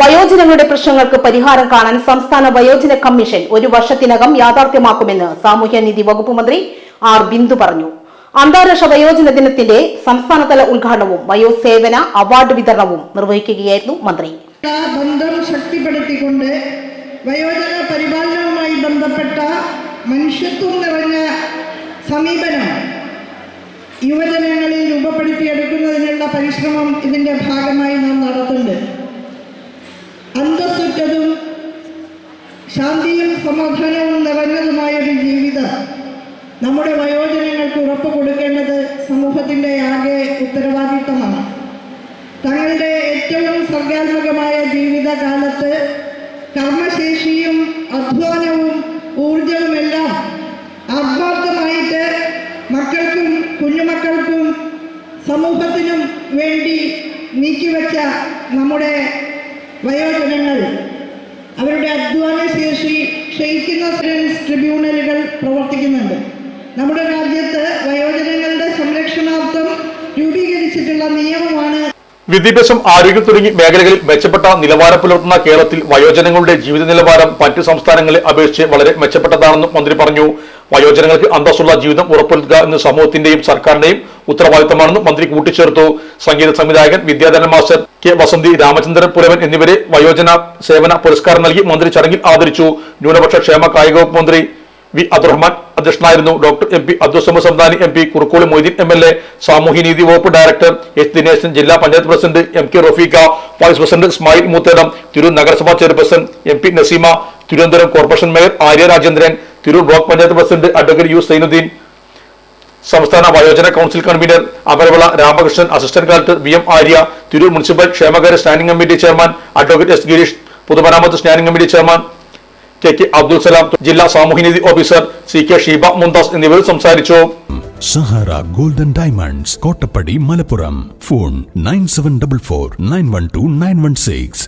വയോജനങ്ങളുടെ പ്രശ്നങ്ങൾക്ക് പരിഹാരം കാണാൻ സംസ്ഥാന വയോജന കമ്മീഷൻ ഒരു വർഷത്തിനകം യാഥാർത്ഥ്യമാക്കുമെന്ന് സാമൂഹ്യനീതി വകുപ്പ് മന്ത്രി ആർ ബിന്ദു പറഞ്ഞു. അന്താരാഷ്ട്ര വയോജന ദിനത്തിന്റെ സംസ്ഥാനതല ഉദ്ഘാടനവും വയോസേവന അവാർഡ് വിതരണവും നിർവഹിക്കുകയായിരുന്നു മന്ത്രി. ബന്ധം ശക്തിപ്പെടുത്തിക്കൊണ്ട് വയോജന പരിപാലനവുമായി ബന്ധപ്പെട്ട മനുഷ്യത്വം നിറഞ്ഞ സമീപനം യുവജനങ്ങളിൽ രൂപപ്പെടുത്തിയെടുക്കുന്നതിനുള്ള പരിശ്രമം ഇതിന്റെ ഭാഗമായി നാം നടത്തുന്നുണ്ട്. ശാന്തിയും സമാധാനവും നിറഞ്ഞതുമായ ഒരു ജീവിതം. നമ്മുടെ വയോജനങ്ങൾക്ക് ഉറപ്പ് കൊടുക്കേണ്ടത് സമൂഹത്തിന്റെ ആകെ ഉത്തരവാദിത്തമാണ്. തങ്ങളുടെ ഏറ്റവും സർഗാത്മകമായ ജീവിതകാലത്ത് കർമ്മശേഷിയും അധ്വാനവും ഊർജവുമെല്ലാം ആത്മാർത്ഥമായിട്ട് മക്കൾക്കും കുഞ്ഞുമക്കൾക്കും സമൂഹത്തിനും വേണ്ടി നീക്കിവെച്ച നമ്മുടെ വയോജനങ്ങൾ. അവരുടെ അധ്വാന ശേഷി ക്ഷയിക്കുന്ന ട്രിബ്യൂണലുകൾ പ്രവർത്തിക്കുന്നുണ്ട്. നമ്മുടെ രാജ്യത്ത് വയോജനങ്ങളുടെ സംരക്ഷണാർത്ഥം രൂപീകരിച്ചിട്ടുള്ള നിയമമാണ് വിദ്യാഭ്യാസം ആരോഗ്യം തുടങ്ങി മേഖലകളിൽ മെച്ചപ്പെട്ട നിലവാരം പുലർത്തുന്ന കേരളത്തിൽ വയോജനങ്ങളുടെ ജീവിത നിലവാരം മറ്റ് സംസ്ഥാനങ്ങളെ അപേക്ഷിച്ച് വളരെ മെച്ചപ്പെട്ടതാണെന്നും മന്ത്രി പറഞ്ഞു. വയോജനങ്ങൾക്ക് അന്തസ്സുള്ള ജീവിതം ഉറപ്പുവരുത്തുക എന്ന സമൂഹത്തിന്റെയും സർക്കാരിന്റെയും ഉത്തരവാദിത്തമാണെന്നും മന്ത്രി കൂട്ടിച്ചേർത്തു. സംഗീത സംവിധായകൻ വിദ്യാധരൻ മാസ്റ്റർ കെ വസന്തി രാമചന്ദ്രൻ പുലവൻ എന്നിവരെ വയോജന സേവന പുരസ്കാരം നൽകി മന്ത്രി ചടങ്ങിൽ ആദരിച്ചു. ന്യൂനപക്ഷ ക്ഷേമ കായിക വകുപ്പ് മന്ത്രി വി അബ്ദുറഹ്മാൻ അധ്യക്ഷനായിരുന്നു. Doctor M P Abdussamad Samadani M P Kurukkoli Moideen M L A സാമൂഹ്യനീതി വകുപ്പ് ഡയറക്ടർ എസ് ദിനേശൻ ജില്ലാ panchayat president M K Rafeeqa vice president Ismail Moothedam Tirur നഗരസഭാ chairperson M P Naseema Thiruvananthapuram corporation mayor Arya Rajendran Tirur block panchayat president advocate U Zainudheen സംസ്ഥാന വയോജന council convener Amaravila Ramakrishnan assistant collector V M Arya Tirur municipal ക്ഷേമകാര്യ standing committee chairman advocate S Girish പൊതുമരാമത്ത് standing committee chairman K K Abdul Salam ജില്ലാ സാമൂഹ്യനീതി officer C K Sheeba Mumtaz എന്നിവർ സംസാരിച്ചു. Sahara golden diamonds Kottappadi Malappuram. Phone nine seven double four nine one two nine one six.